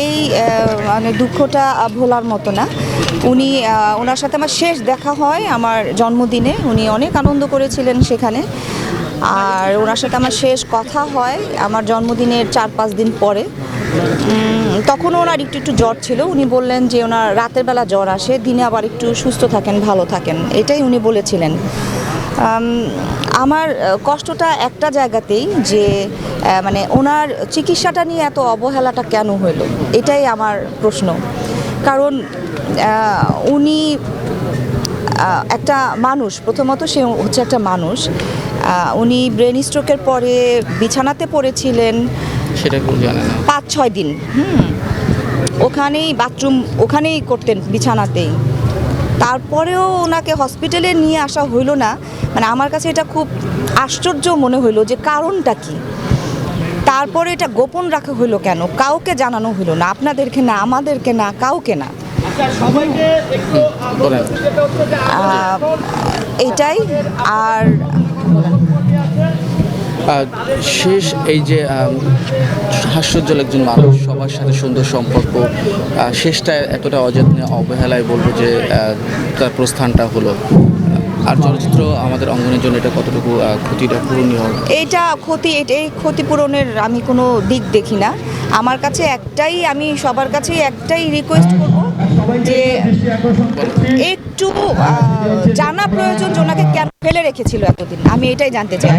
এই মানে দুঃখটা ভোলার মতো না। উনি ওনার সাথে আমার শেষ দেখা হয় আমার জন্মদিনে। উনি অনেক আনন্দ করেছিলেন সেখানে। আর ওনার সাথে আমার শেষ কথা হয় আমার জন্মদিনের চার পাঁচ দিন পরে। তখন ওনার একটু একটু জ্বর ছিল। উনি বললেন যে ওনার রাতের বেলা জ্বর আসে, দিনে আবার একটু সুস্থ থাকেন, ভালো থাকেন। এটাই উনি বলেছিলেন। আমার কষ্টটা একটা জায়গাতেই যে মানে ওনার চিকিৎসাটা নিয়ে এত অবহেলাটা কেন হলো এটাই আমার প্রশ্ন। কারণ উনি একটা মানুষ প্রথমত সে হচ্ছে একটা মানুষ। উনি ব্রেন স্ট্রোকের পরে বিছানাতে পড়েছিলেন। সেটা পাঁচ ছয় দিন হুম। ওখানেই বাথরুম ওখানেই করতেন বিছানাতেই। তারপরেও ওনাকে হসপিটালে নিয়ে আসা হইল না। মানে আমার কাছে এটা খুব আশ্চর্য মনে হইল যে কারণটা কি? তারপরে এটা গোপন রাখা হইল কেন? কাউকে জানানো হইল না আপনাদেরকে না আমাদেরকে না কাউকে না। এটাই আর শেষ এই যে হাস্যজ্জ্বল একজন মানুষ সবার সাথে সুন্দর সম্পর্ক শেষটা এতটা অযত্নে অবহেলায় বলব যে তার প্রস্থানটা হলো। আর চলচ্চিত্র আমাদের অঙ্গনের জন্য এটা কতটুকু ক্ষতিটা পূরণীয়? হবে এইটা ক্ষতি এটা- এই ক্ষতিপূরণের আমি কোনো দিক দেখি না। আমার কাছে একটাই আমি সবার কাছে একটাই রিকোয়েস্ট করব যে একটু জানা প্রয়োজন যে ওনাকে কেন ফেলে রেখেছিল এতদিন। আমি এটাই জানতে চাই।